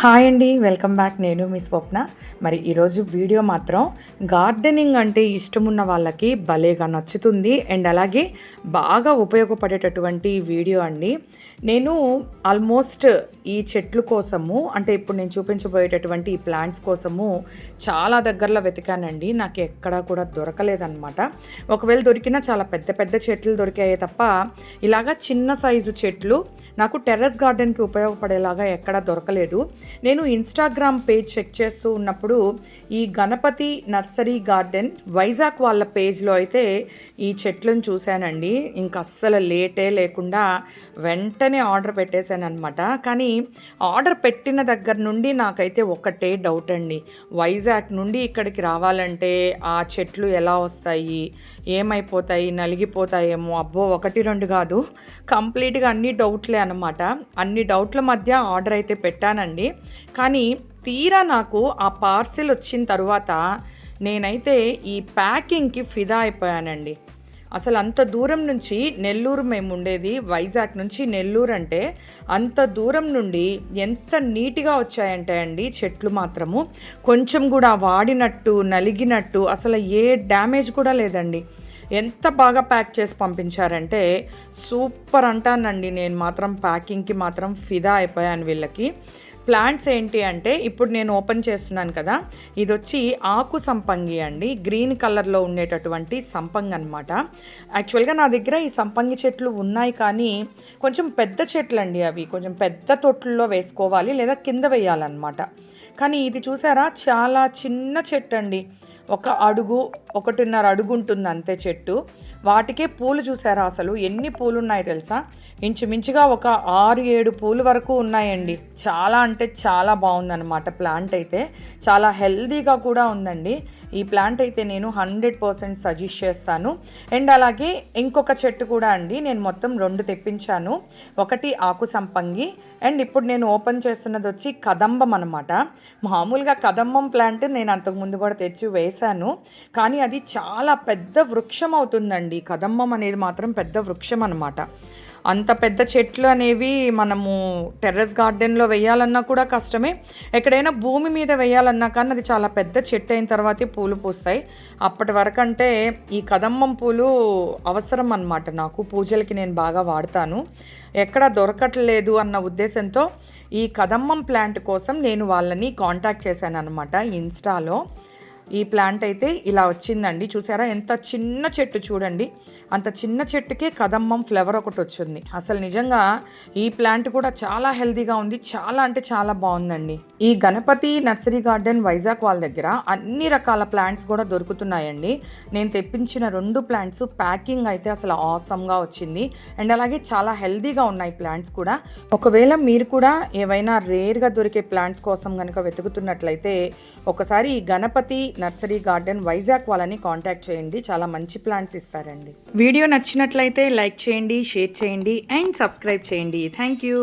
Hi అండి welcome back. నేను మీ స్వప్న. మరి ఈరోజు వీడియో మాత్రం గార్డెనింగ్ అంటే ఇష్టం ఉన్న వాళ్ళకి భలేగా నచ్చుతుంది. అండ్ అలాగే బాగా ఉపయోగపడేటటువంటి వీడియో అండి. నేను ఆల్మోస్ట్ ఈ చెట్లు కోసము అంటే ఇప్పుడు నేను చూపించబోయేటటువంటి ఈ ప్లాంట్స్ కోసము చాలా దగ్గరలో వెతికానండి. నాకు ఎక్కడా కూడా దొరకలేదన్నమాట. ఒకవేళ దొరికినా చాలా పెద్ద పెద్ద చెట్లు దొరికాయి తప్ప ఇలాగా చిన్న సైజు చెట్లు నాకు టెర్రస్ గార్డెన్కి ఉపయోగపడేలాగా ఎక్కడా దొరకలేదు. నేను ఇన్స్టాగ్రామ్ పేజ్ చెక్ చేస్తూ ఉన్నప్పుడు ఈ గణపతి నర్సరీ గార్డెన్ వైజాగ్ వాళ్ళ పేజ్లో అయితే ఈ చెట్లను చూశానండి. ఇంకా అస్సలు లేటే లేకుండా వెంటనే ఆర్డర్ పెట్టేశాను అనమాట కానీ ఆర్డర్ పెట్టిన దగ్గర నుండి నాకైతే ఒకటే డౌట్ అండి. వైజాగ్ నుండి ఇక్కడికి రావాలంటే ఆ చెట్లు ఎలా వస్తాయి? ఏమైపోతాయి? నలిగిపోతాయేమో? అబ్బో ఒకటి రెండు కాదు. కంప్లీట్గా అన్ని డౌట్లే అనమాట అన్ని డౌట్ల మధ్య ఆర్డర్ అయితే పెట్టానండి. కానీ తీరా నాకు ఆ పార్సిల్ వచ్చిన తర్వాత నేనైతే ఈ ప్యాకింగ్కి ఫిదా అయిపోయానండి. అసలు అంత దూరం నుంచి నెల్లూరు మేము ఉండేది వైజాగ్ నుంచి నెల్లూరు అంటే అంత దూరం నుండి ఎంత నీట్గా వచ్చాయంటే అండి చెట్లు మాత్రము. కొంచెం కూడా వాడినట్టు నలిగినట్టు అసలు ఏ డ్యామేజ్ కూడా లేదండి. ఎంత బాగా ప్యాక్ చేసి పంపించారంటే సూపర్ అంటానండి. నేను మాత్రం ప్యాకింగ్కి మాత్రం ఫిదా అయిపోయాను వీళ్ళకి. ప్లాంట్స్ ఏంటి అంటే ఇప్పుడు నేను ఓపెన్ చేస్తున్నాను కదా ఇది వచ్చి ఆకు సంపంగి అండి. గ్రీన్ కలర్లో ఉండేటటువంటి సంపంగి అనమాట యాక్చువల్గా నా దగ్గర ఈ సంపంగి చెట్లు ఉన్నాయి కానీ కొంచెం పెద్ద చెట్లు అండి అవి. కొంచెం పెద్ద తొట్లలో వేసుకోవాలి లేదా కింద వేయాలన్నమాట. కానీ ఇది చూసారా చాలా చిన్న చెట్టు అండి ఒక అడుగు ఒకటిన్నర అడుగు ఉంటుంది అంతే చెట్టు. వాటికే పూలు చూసారా అసలు? ఎన్ని పూలు ఉన్నాయి తెలుసా? ఇంచుమించుగా ఒక ఆరు ఏడు పూలు వరకు ఉన్నాయండి. చాలా అంటే చాలా బాగుందన్నమాట ప్లాంట్ అయితే. చాలా హెల్దీగా కూడా ఉందండి. ఈ ప్లాంట్ అయితే నేను హండ్రెడ్ పర్సెంట్ సజెస్ట్ చేస్తాను. అండ్ అలాగే ఇంకొక చెట్టు కూడా అండి. నేను మొత్తం రెండు తెప్పించాను. ఒకటి ఆకు సంపంగి. అండ్ ఇప్పుడు నేను ఓపెన్ చేస్తున్నది వచ్చి కదంబం అనమాట మామూలుగా కదంబం ప్లాంట్ నేను అంతకుముందు కూడా తెచ్చి వేసి వేశాను కానీ అది చాలా పెద్ద వృక్షం అవుతుందండి కదంబం అనేది మాత్రం పెద్ద వృక్షం అనమాట అంత పెద్ద చెట్లు అనేవి మనము టెర్రస్ గార్డెన్లో వేయాలన్నా కూడా కష్టమే. ఎక్కడైనా భూమి మీద వేయాలన్నా కానీ అది చాలా పెద్ద చెట్టు అయిన తర్వాతే పూలు పూస్తాయి. అప్పటి వరకు అంటే ఈ కదమ్మం పూలు అవసరం అన్నమాట నాకు. పూజలకి నేను బాగా వాడతాను. ఎక్కడ దొరకట్లేదు అన్న ఉద్దేశంతో ఈ కదమ్మం ప్లాంట్ కోసం నేను వాళ్ళని కాంటాక్ట్ చేశాను అనమాట ఇన్స్టాలో. ఈ ప్లాంట్ అయితే ఇలా వచ్చిందండి. చూసారా? ఎంత చిన్న చెట్టు చూడండి. అంత చిన్న చెట్టుకే కదమ్మం ఫ్లవర్ ఒకటి వచ్చింది. అసలు నిజంగా ఈ ప్లాంట్ కూడా చాలా హెల్దీగా ఉంది. చాలా అంటే చాలా బాగుందండి. ఈ గణపతి నర్సరీ గార్డెన్ వైజాగ్ వాళ్ళ దగ్గర అన్ని రకాల ప్లాంట్స్ కూడా దొరుకుతున్నాయండి. నేను తెప్పించిన రెండు ప్లాంట్స్ ప్యాకింగ్ అయితే అసలు ఆసమ్గా వచ్చింది. అండ్ అలాగే చాలా హెల్దీగా ఉన్నాయి ప్లాంట్స్ కూడా. ఒకవేళ మీరు కూడా ఏవైనా రేర్గా దొరికే ప్లాంట్స్ కోసం కనుక వెతుకుతున్నట్లయితే ఒకసారి ఈ గణపతి నర్సరీ గార్డెన్ వైజాగ్ వాళ్ళని కాంటాక్ట్ చేయండి. చాలా మంచి ప్లాంట్స్ ఇస్తారండి. వీడియో నచ్చినట్లయితే లైక్ చేయండి షేర్ చేయండి అండ్ సబ్స్క్రైబ్ చేయండి. Thank you.